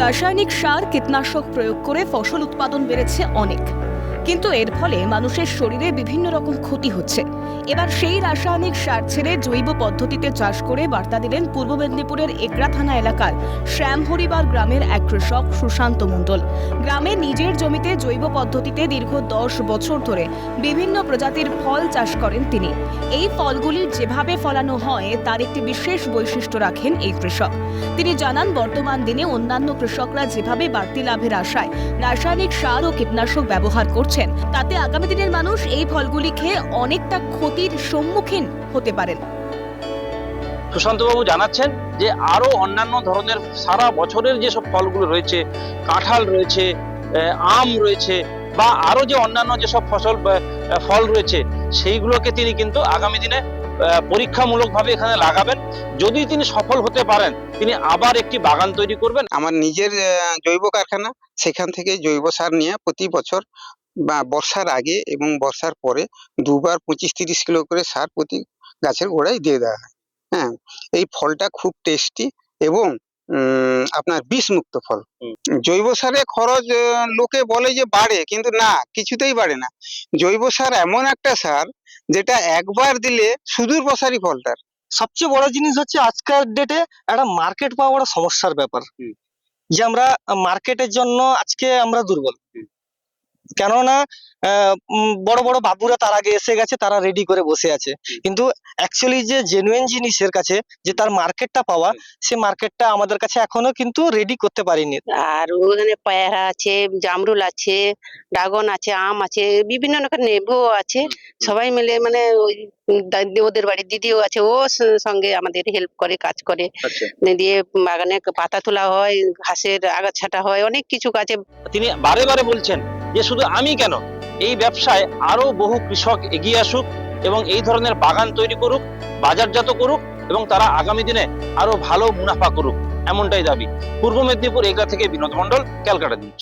রাসায়নিক সার কীটনাশক প্রয়োগ করে ফসল উৎপাদন বেড়েছে অনেক। কিন্তু এর ফলে মানুষের শরীরে বিভিন্ন রকম ক্ষতি হচ্ছে। এবার সেই রাসায়নিক সার ছেড়ে জৈব পদ্ধতিতে চাষ করে বার্তা দিলেন পূর্ব মেদিনীপুরের এগরা থানা এলাকার শ্যামহরিবার গ্রামের এক কৃষক সুশান্ত মণ্ডল। গ্রামে নিজের জমিতে জৈব পদ্ধতিতে দীর্ঘ দশ বছর ধরে বিভিন্ন প্রজাতির ফল চাষ করেন তিনি। এই ফলগুলি যেভাবে ফলানো হয়, তার একটি বিশেষ বৈশিষ্ট্য রাখেন এই কৃষক। তিনি জানান, বর্তমান দিনে অন্যান্য কৃষকরা যেভাবে বাড়তি লাভের আশায় রাসায়নিক সার ও কীটনাশক ব্যবহার করছেন। তাতে আগামী দিনের মানুষ এই ফলগুলি খেয়ে অনেকটা ক্ষতির সম্মুখীন হতে পারেন। সুশান্তবাবু জানাচ্ছেন যে আরও অন্যান্য ধরনের সারা বছরের যেসব ফলগুলো রয়েছে কাঁঠাল রয়েছে আম রয়েছে বা আরও যে অন্যান্য যেসব ফসল ফল রয়েছে সেইগুলোকে তিনি কিন্তু আগামী দিনে পরীক্ষামূলকভাবে এখানে লাগাবেন। যদি তিনি সফল হতে পারেন তিনি আবার একটি বাগান তৈরি করবেন। আমার নিজের আহ, জৈব কারখানা সেখান থেকে জৈব সার নিয়ে প্রতি বছর বা বর্ষার আগে এবং বর্ষার পরে দুবার পঁচিশ তিরিশ কিলো করে সার প্রতি গাছের গোড়ায় দিয়ে দেওয়া হয়। হ্যাঁ এই ফলটা খুব টেস্টি এবং আপনার বিষমুক্ত ফল। জৈব সারে খরচ লোকে বলে যে বাড়ে কিন্তু না কিছুতেই বাড়ে না। জৈব সার এমন একটা সার যেটা একবার দিলে সুদূর প্রসারী ফলটার সবচেয়ে বড় জিনিস হচ্ছে আজকের ডেটে একটা মার্কেট পাওয়া বড় সমস্যার ব্যাপার। যে আমরা মার্কেটের জন্য আজকে আমরা দুর্বল। কেননা আহ, বড় বড় বাবুরা তার আগে এসে গেছে তারা রেডি করে বসে আছে। কিন্তু অ্যাকচুয়ালি যে জেনুইন জিনিসের কাছে যে তার মার্কেটটা পাওয়া সে মার্কেটটা আমাদের কাছে এখনও কিন্তু রেডি করতে পারিনি। আর ওখানে পেয়ারা আছে জামরুল আছে ড্রাগন আছে আম আছে বিভিন্ন রকম লেবুও আছে। সবাই মিলে মানে ওই ওদের বাড়ির দিদিও আছে ও সঙ্গে আমাদের হেল্প করে কাজ করে। আচ্ছা। দিয়ে বাগানে পাতা তোলা হয় ঘাসের আগাছাটা হয় অনেক কিছু কাজে তিনি বারে বারে বলছেন যে শুধু আমি কেন? এই ব্যবসায় আরও বহু কৃষক এগিয়ে আসুক এবং এই ধরনের বাগান তৈরি করুক, বাজারজাত করুক এবং তারা আগামী দিনে আরও ভালো মুনাফা করুক, এমনটাই দাবি। পূর্ব মেদিনীপুর এগরা থেকে বিনোদ মন্ডল ক্যালকাটা নিউজ।